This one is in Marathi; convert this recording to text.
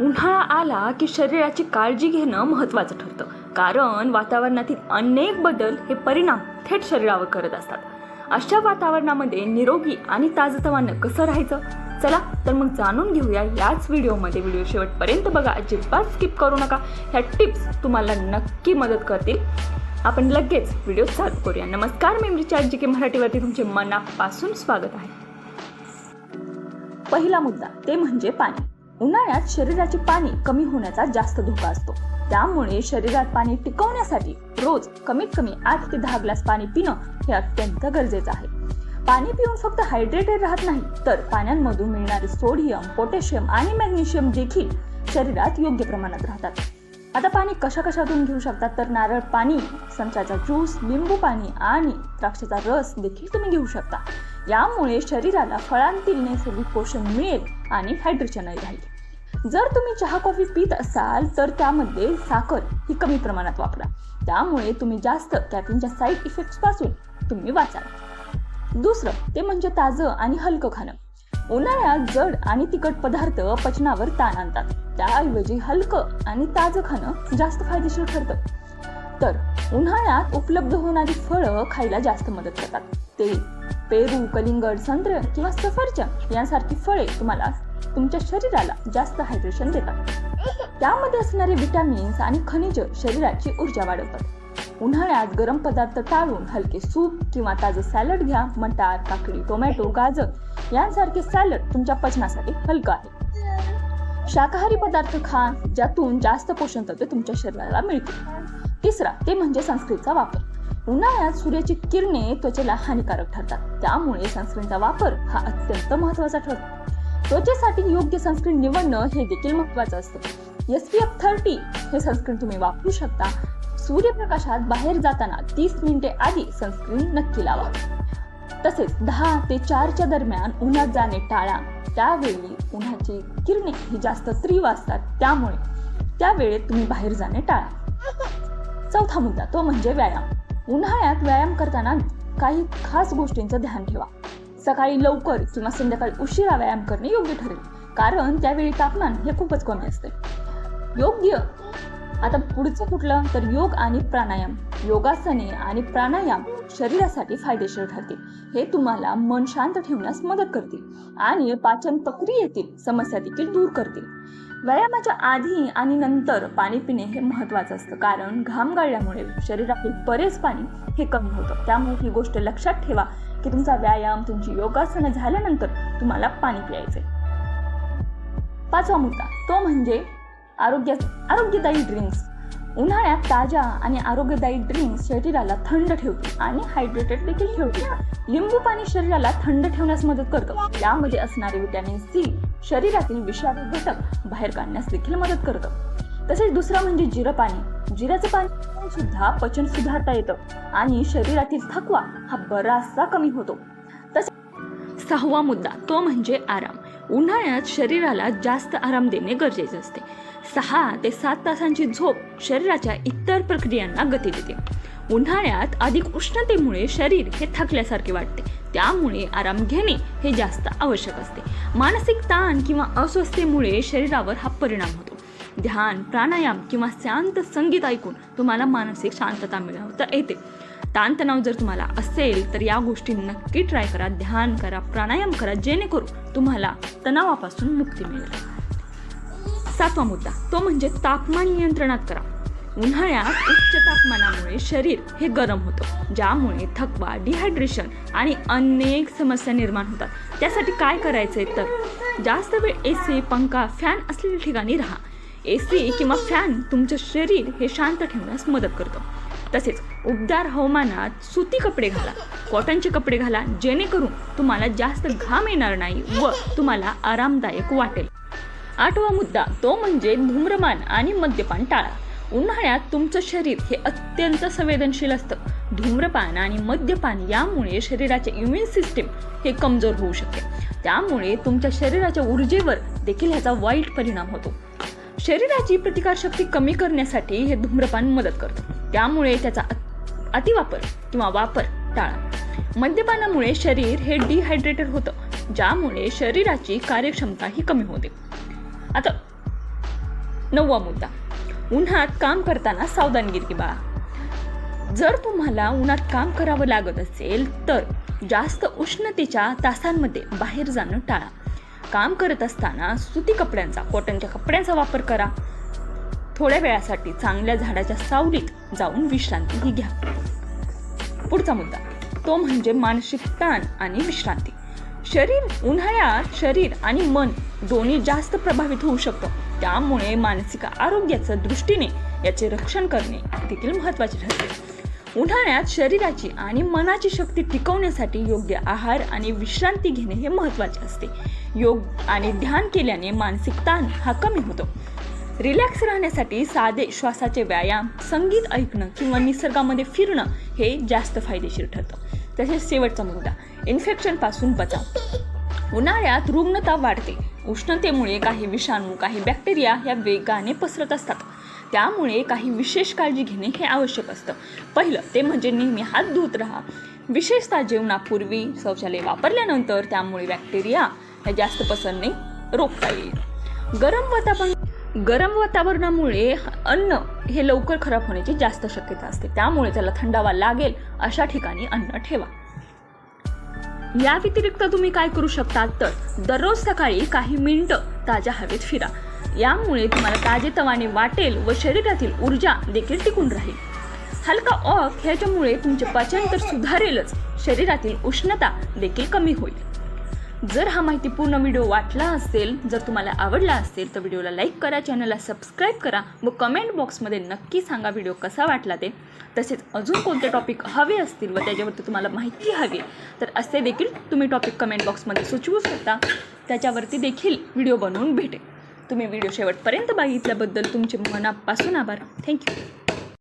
उन्हाळा आला की शरीराची काळजी घेणं महत्त्वाचं ठरतं. कारण वातावरणातील अनेक बदल हे परिणाम थेट शरीरावर करत असतात. अशा वातावरणामध्ये निरोगी आणि ताजतवानं कसं राहायचं? चला तर मग जाणून घेऊया याच व्हिडिओमध्ये. व्हिडिओ शेवटपर्यंत बघा अजिबात स्किप करू नका. ह्या टिप्स तुम्हाला नक्की मदत करतील. आपण लगेच व्हिडिओ चालू करूया. नमस्कार मी मृचा जी के मराठीवरती तुमचे मनापासून स्वागत आहे. पहिला मुद्दा ते म्हणजे पाणी. उन्हाळ्यात शरीराचे पाणी कमी होण्याचा जास्त धोका असतो. त्यामुळे शरीरात पाणी टिकवण्यासाठी रोज कमीत कमी आठ ते दहा ग्लास पाणी पिणं हे अत्यंत गरजेचं आहे. पाणी पिऊन फक्त हायड्रेटेड राहत नाही तर पाण्यांमधून मिळणारे सोडियम पोटॅशियम आणि मॅग्नेशियम देखील शरीरात योग्य प्रमाणात राहतात. आता पाणी कशा कशातून घेऊ शकतात? तर नारळ पाणी संत्र्याचा ज्यूस लिंबू पाणी आणि द्राक्षाचा रस देखील तुम्ही घेऊ शकता. यामुळे शरीराला फळांतील नैसर्गिक पोषण मिळेल. आणि हायड्रेशनही राहील. जर तुम्ही चहा कॉफी पित असाल तर त्यामध्ये साखर ही कमी प्रमाणात वापरा. त्यामुळे तुम्ही जास्त कॅफिनच्या साईड इफेक्ट्सपासून तुम्ही वाचाल. दुसरं ते म्हणजे ताजं आणि हलकं खाणं. उन्हाळ्यात जड आणि तिखट पदार्थ पचनावर ताण आणतात. त्याऐवजी हलकं आणि ताजं खाणं जास्त फायदेशीर ठरतं. तर उन्हाळ्यात उपलब्ध होणारी फळं खायला जास्त मदत करतात. ते पेरू कलिंगड संत्र किंवा सफरचंद यांसारखी फळे तुम्हाला तुमच्या शरीराला जास्त हायड्रेशन देतात. त्यामध्ये असणारे विटॅमिन्स आणि खनिज शरीराची ऊर्जा वाढवतात. उन्हाळ्यात गरम पदार्थ टाळून हलके सूप किंवा ताजं सॅलड घ्या. मटार काकडी टोमॅटो गाजर यांसारखे सॅलड तुमच्या पचनासाठी हलकं आहे. शाकाहारी पदार्थ खा ज्यातून जास्त पोषण तत्वे तुमच्या शरीराला मिळतील तिसरा ते म्हणजे संस्कृतचा वापर. उन्हाळ्यात सूर्याची किरणे त्वचेला हानिकारक ठरतात. त्यामुळे सनस्क्रीनचा वापर हा अत्यंत महत्त्वाचा ठरतो. त्वचेसाठी योग्य सनस्क्रीन निवडणं हे देखील महत्वाचं असतं. एस पी एफ थर्टी हे सनस्क्रीन तुम्ही वापरू शकता. सूर्यप्रकाशात बाहेर जाताना तीस मिनिटे आधी सनस्क्रीन नक्की लावा. तसेच दहा ते चारच्या दरम्यान उन्हात जाणे टाळा. त्यावेळी उन्हाची किरणे ही जास्त तीव्र असतात. त्यामुळे त्यावेळेत तुम्ही बाहेर जाणे टाळा. चौथा मुद्दा तो म्हणजे व्यायाम. उन्हाळ्यात व्यायाम करताना काही खास गोष्टींचं ध्यान ठेवा. सकाळी लवकर किंवा संध्याकाळी उशिरा व्यायाम करणे योग्य ठरेल. कारण त्यावेळी तापमान हे खूपच कमी असते. योग्य आता पुढचं कुठलं? तर योग आणि प्राणायाम. योगासने आणि प्राणायाम शरीरासाठी फायदेशीर ठरतील. हे तुम्हाला मन शांत ठेवण्यास मदत करतील आणि पाचन प्रक्रियेतील समस्या देखील दूर करतील. व्यायामाच्या आधी आणि नंतर पाणी पिणे हे महत्त्वाचं असतं. कारण घाम गाळल्यामुळे शरीरातील बरेच पाणी हे कमी होतं. त्यामुळे ही गोष्ट लक्षात ठेवा की तुमचा व्यायाम तुमची योगासनं झाल्यानंतर तुम्हाला पाणी प्यायचे पाचवा मुद्दा तो म्हणजे आरोग्य आरोग्यदायी ड्रिंक्स उन्हाळ्यात ताज्या आणि आरोग्यदायी ड्रिंक्स शरीराला थंड ठेवते आणि हायड्रेटेड देखील ठेवते. लिंबू पाणी शरीराला थंड ठेवण्यास मदत करतं. यामध्ये असणारे विटॅमिन सी शरीरातील विषारी घटक बाहेर काढण्यास देखील मदत करतं. तसेच दुसरं म्हणजे जिरं पाणी. जिऱ्याचं पाणी सुद्धा पचन सुधारता येतं आणि शरीरातील थकवा हा बराचसा कमी होतो. तसेच सहावा मुद्दा तो म्हणजे आराम. उन्हाळ्यात शरीराला जास्त आराम देणे गरजेचे असते. सहा ते सात तासांची झोप शरीराच्या इतर प्रक्रियांना गती देते. उन्हाळ्यात अधिक उष्णतेमुळे शरीर हे थकल्यासारखे वाटते. त्यामुळे आराम घेणे हे जास्त आवश्यक असते. मानसिक ताण किंवा अस्वस्थतेमुळे शरीरावर हा परिणाम होतो. ध्यान प्राणायाम किंवा शांत संगीत ऐकून तुम्हाला मानसिक शांतता मिळवता येते. ताणतणाव जर तुम्हाला असेल तर या गोष्टी नक्की ट्राय करा. ध्यान करा प्राणायाम करा जेणेकरून तुम्हाला तणावापासून मुक्ती मिळेल. सातवा मुद्दा तो म्हणजे तापमान नियंत्रणात करा. उन्हाळ्यात उच्च तापमानामुळे शरीर हे गरम होतं ज्यामुळे थकवा डिहायड्रेशन आणि अनेक समस्या निर्माण होतात. त्यासाठी काय करायचं आहे तर जास्त वेळ ए सी पंखा फॅन असलेल्या ठिकाणी राहा. ए सी किंवा फॅन तुमचं शरीर हे शांत ठेवण्यास मदत करतं. तसेच उबदार हवामानात सुती कपडे घाला कॉटनचे कपडे घाला जेणेकरून तुम्हाला जास्त घाम येणार नाही व तुम्हाला आरामदायक वाटेल. आठवा मुद्दा तो म्हणजे धूम्रपान आणि मद्यपान टाळा. उन्हाळ्यात तुमचं शरीर हे अत्यंत संवेदनशील असतं. धूम्रपान आणि मद्यपान यामुळे शरीराचे इम्युन सिस्टीम हे कमजोर होऊ शकते. त्यामुळे तुमच्या शरीराच्या ऊर्जेवर देखील ह्याचा वाईट परिणाम होतो. शरीराची प्रतिकारशक्ती कमी करण्यासाठी हे धूम्रपान मदत करतं. त्यामुळे त्याचा अतिवापर किंवा वापर टाळा. मद्यपानामुळे शरीर हे डिहायड्रेटेड होतं ज्यामुळे शरीराची कार्यक्षमता ही कमी होते. आता नववा मुद्दा. उन्हात काम करताना सावधानगिरी बाळा. जर तुम्हाला उन्हात काम करावं लागत असेल तर जास्त उष्णतेच्या तासांमध्ये बाहेर जाणं टाळा. काम करत असताना सुती कपड्यांचा कॉटनच्या कपड्यांचा वापर करा. थोड्या वेळासाठी चांगल्या झाडाच्या सावलीत जाऊन विश्रांतीही घ्या. पुढचा मुद्दा. तो म्हणजे मानसिक ताण आणि विश्रांती. शरीर उन्हाळ्यात शरीर आणि मन दोन्ही जास्त प्रभावित होऊ शकतं. त्यामुळे मानसिक आरोग्याच्या दृष्टीने याचे रक्षण करणे देखील महत्त्वाचे ठरते. उन्हाळ्यात शरीराची आणि मनाची शक्ती टिकवण्यासाठी योग्य आहार आणि विश्रांती घेणे हे महत्त्वाचे असते. योग आणि ध्यान केल्याने मानसिक ताण हा कमी होतो. रिलॅक्स राहण्यासाठी साधे श्वासाचे व्यायाम संगीत ऐकणं किंवा निसर्गामध्ये फिरणं हे जास्त फायदेशीर ठरतं. तसेच शेवटचा मुद्दा इन्फेक्शनपासून बचाव. उन्हाळ्यात रुग्णता वाढते. उष्णतेमुळे काही विषाणू काही बॅक्टेरिया ह्या वेगाने पसरत असतात. त्यामुळे काही विशेष काळजी घेणे हे आवश्यक असतं. पहिलं ते म्हणजे नेहमी हात धुत राहा. विशेषतः जेवणापूर्वी शौचालय वापरल्यानंतर त्यामुळे बॅक्टेरिया हे जास्त पसरणे रोखता येईल. गरम वातावरण गरम वातावरणामुळे अन्न हे लवकर खराब होण्याची जास्त शक्यता असते. त्यामुळे त्याला थंडावा लागेल अशा ठिकाणी अन्न ठेवा. या व्यतिरिक्त तुम्ही काय करू शकता तर दररोज सकाळी काही मिनिटं ताज्या हवेत फिरा. यामुळे तुम्हाला ताजेतवाने वाटेल व शरीरातील ऊर्जा देखील टिकून राहील. हलका ऑफ ह्याच्यामुळे तुमचे पचन तर सुधारेलच. शरीरातील उष्णता देखील कमी होईल. जर हा माहितीपूर्ण व्हिडिओ वाटला असेल जर तुम्हाला आवडला असेल तर व्हिडिओला लाईक करा चॅनलला सबस्क्राईब करा व कमेंट बॉक्समध्ये नक्की सांगा व्हिडिओ कसा वाटला ते. तसेच अजून कोणते टॉपिक हवे असतील व त्याच्यावरती तुम्हाला माहिती हवी तर असे देखील तुम्ही टॉपिक कमेंट बॉक्समध्ये सुचवू शकता. त्याच्यावरती देखील व्हिडिओ बनवून भेटेल. तुम्ही व्हिडिओ शेवटपर्यंत बघितल्याबद्दल तुमचे मनापासून आभार. थँक्यू